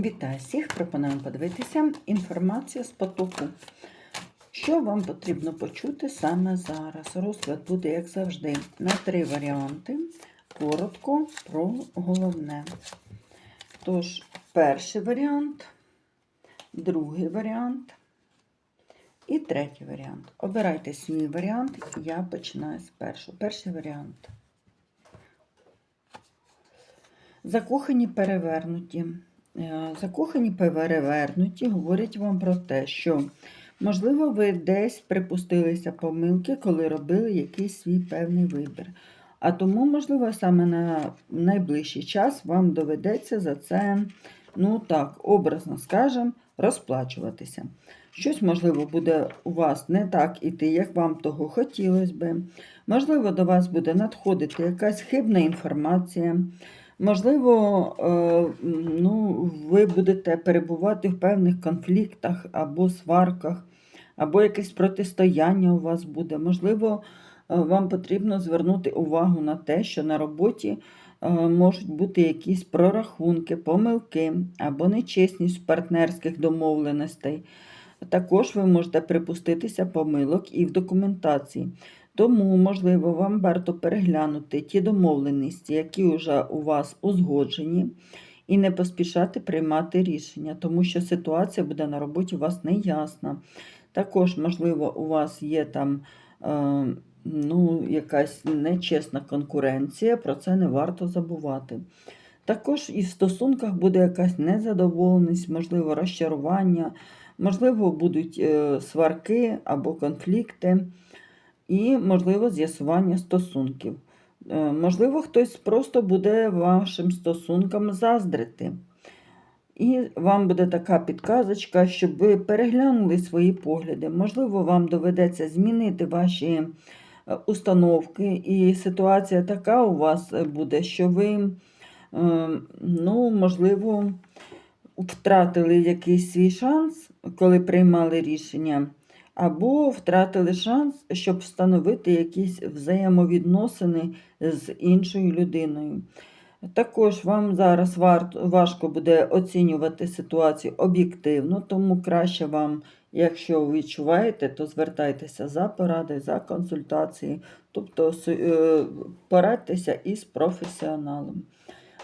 Вітаю всіх! Пропонуємо подивитися інформацію з потоку. Що вам потрібно почути саме зараз? Розклад буде, як завжди, на три варіанти. Коротко про головне. Тож, перший варіант, другий варіант і третій варіант. Обирайте свій варіант, я починаю з першого. Перший варіант. Закохані перевернуті. Е, Закохані перевернуті говорять вам про те, що, можливо, ви десь припустилися помилки, коли робили якийсь свій певний вибір. А тому, можливо, саме на найближчий час вам доведеться за це, ну так, образно скажемо, розплачуватися. Щось, можливо, буде у вас не так іти, як вам того хотілося би. Можливо, до вас буде надходити якась хибна інформація. Можливо, е, ви будете перебувати в певних конфліктах або сварках, або якесь протистояння у вас буде. Можливо, е, вам потрібно звернути увагу на те, що на роботі е, можуть бути якісь прорахунки, помилки або нечесність партнерських домовленостей. Також ви можете припуститися помилок і в документації. Тому, можливо, вам варто переглянути ті домовленості, які вже у вас узгоджені, і не поспішати приймати рішення, тому що ситуація буде на роботі у вас неясна. Також, можливо, у вас є там е, ну, якась нечесна конкуренція, про це не варто забувати. Також і в стосунках буде якась незадоволеність, можливо, розчарування, можливо, будуть е, сварки або конфлікти і, можливо, з'ясування стосунків. Е, Можливо, хтось просто буде вашим стосункам заздрити. І вам буде така підказочка, щоб ви переглянули свої погляди. Можливо, вам доведеться змінити ваші е, установки, і ситуація така у вас буде, що ви, е, ну, можливо, втратили якийсь свій шанс, коли приймали рішення, або втратили шанс, щоб встановити якісь взаємовідносини з іншою людиною. Також вам зараз важко буде оцінювати ситуацію об'єктивно, тому краще вам, якщо відчуваєте, то звертайтеся за порадою, за консультацією, тобто е, порадьтеся із професіоналом.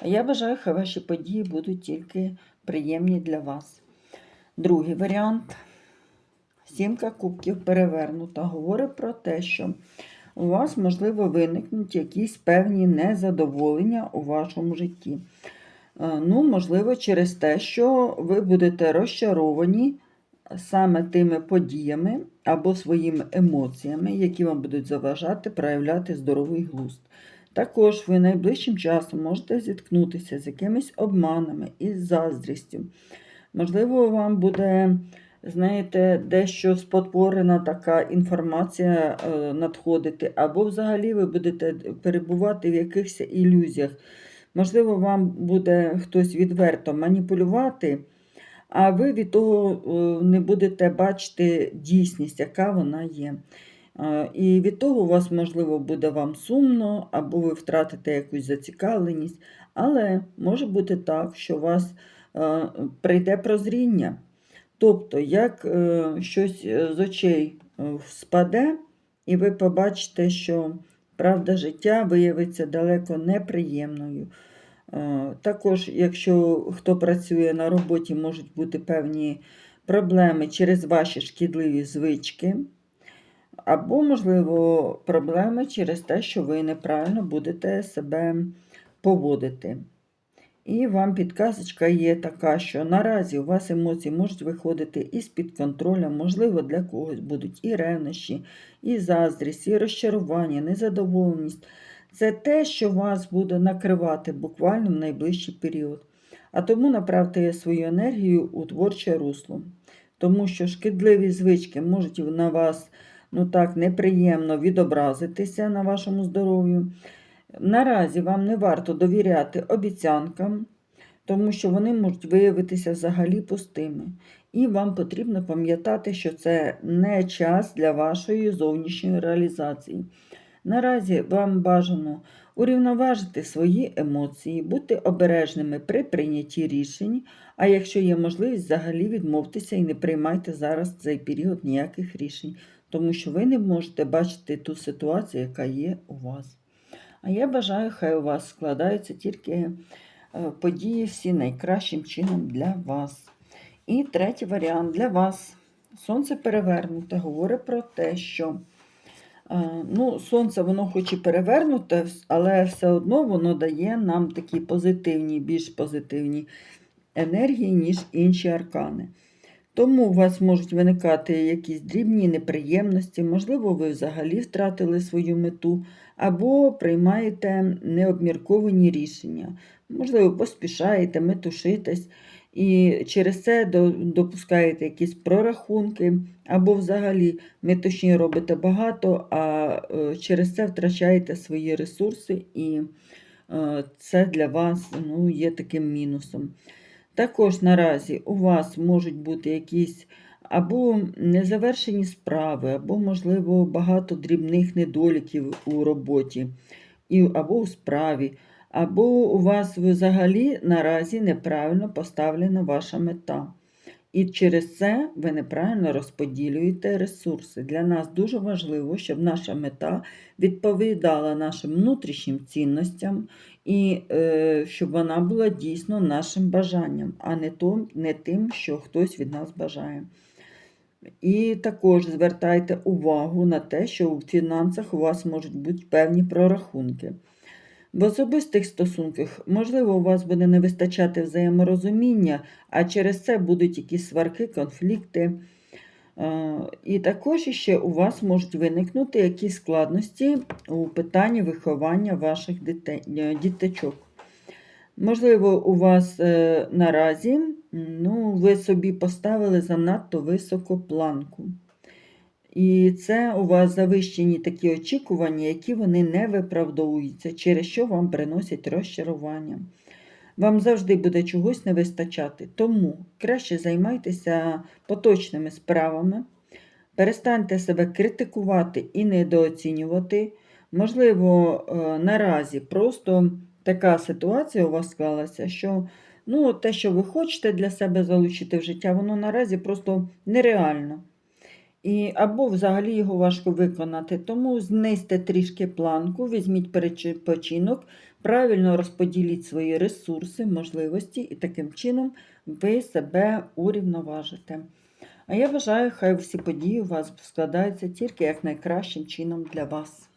Я бажаю, хай ваші події будуть тільки приємні для вас. Другий варіант. Сімка кубків перевернута. Говорить про те, що у вас, можливо, виникнуть якісь певні незадоволення у вашому житті. Е, Ну, можливо, через те, що ви будете розчаровані саме тими подіями або своїми емоціями, які вам будуть заважати проявляти здоровий глузд. Також ви найближчим часом можете зіткнутися з якимись обманами і заздрістю. Можливо, вам буде, знаєте, дещо спотворена така інформація е, надходити, або взагалі ви будете перебувати в якихось ілюзіях. Можливо, вам буде хтось відверто маніпулювати, а ви від того е, не будете бачити дійсність, яка вона є. Е, І від того у вас, можливо, буде вам сумно, або ви втратите якусь зацікавленість, але може бути так, що у вас прийде прозріння. Тобто, як е, щось е, з очей е, спаде, і ви побачите, що правда життя виявиться далеко неприємною. Також, якщо хто працює на роботі, можуть бути певні проблеми через ваші шкідливі звички. Або, можливо, проблеми через те, що ви неправильно будете себе поводити. І вам підказочка є така, що наразі у вас емоції можуть виходити із-під контролю, можливо, для когось будуть і ревнощі, і заздрість, і розчарування, незадоволеність. Це те, що вас буде накривати буквально в найближчий період. А тому направте свою енергію у творче русло. Тому що шкідливі звички можуть на вас ну так, неприємно відобразитися на вашому здоров'ю. Наразі вам не варто довіряти обіцянкам, тому що вони можуть виявитися взагалі пустими. І вам потрібно пам'ятати, що це не час для вашої зовнішньої реалізації. Наразі вам бажано урівноважити свої емоції, бути обережними при прийнятті рішень, а якщо є можливість, взагалі відмовтеся і не приймайте зараз цей період ніяких рішень, тому що ви не можете бачити ту ситуацію, яка є у вас. А я бажаю, хай у вас складаються тільки е, події всі найкращим чином для вас. І третій варіант для вас. Сонце перевернуте говорить про те, що е, ну, сонце воно хоч і перевернуте, але все одно воно дає нам такі позитивні, більш позитивні енергії, ніж інші аркани. Тому у вас можуть виникати якісь дрібні неприємності, можливо, ви взагалі втратили свою мету, або приймаєте необмірковані рішення. Можливо, поспішаєте, метушитесь, і через це допускаєте якісь прорахунки, або взагалі метушні робите багато, а е, через це втрачаєте свої ресурси, і е, це для вас ну, є таким мінусом. Також наразі у вас можуть бути якісь або незавершені справи, або, можливо, багато дрібних недоліків у роботі, або у справі, або у вас взагалі наразі неправильно поставлена ваша мета. І через це ви неправильно розподілюєте ресурси. Для нас дуже важливо, щоб наша мета відповідала нашим внутрішнім цінностям і е, щоб вона була дійсно нашим бажанням, а не, то, не тим, що хтось від нас бажає. І також звертайте увагу на те, що у фінансах у вас можуть бути певні прорахунки. В особистих стосунках, можливо, у вас буде не вистачати взаєморозуміння, а через це будуть якісь сварки, конфлікти. Е, І також ще у вас можуть виникнути якісь складності у питанні виховання ваших е, діточок. Можливо, у вас е, наразі ну, ви собі поставили занадто високу планку. І це у вас завищені такі очікування, які вони не виправдовуються, через що вам приносять розчарування. Вам завжди буде чогось не вистачати. Тому краще займайтеся поточними справами, перестаньте себе критикувати і недооцінювати. Можливо, е, наразі просто така ситуація у вас склалася, що ну, те, що ви хочете для себе залучити в життя, воно наразі просто нереально. І, або взагалі його важко виконати. Тому знизьте трішки планку, візьміть перепочинок, правильно розподіліть свої ресурси, можливості, і таким чином ви себе урівноважите. А я бажаю, хай всі події у вас складаються тільки як найкращим чином для вас.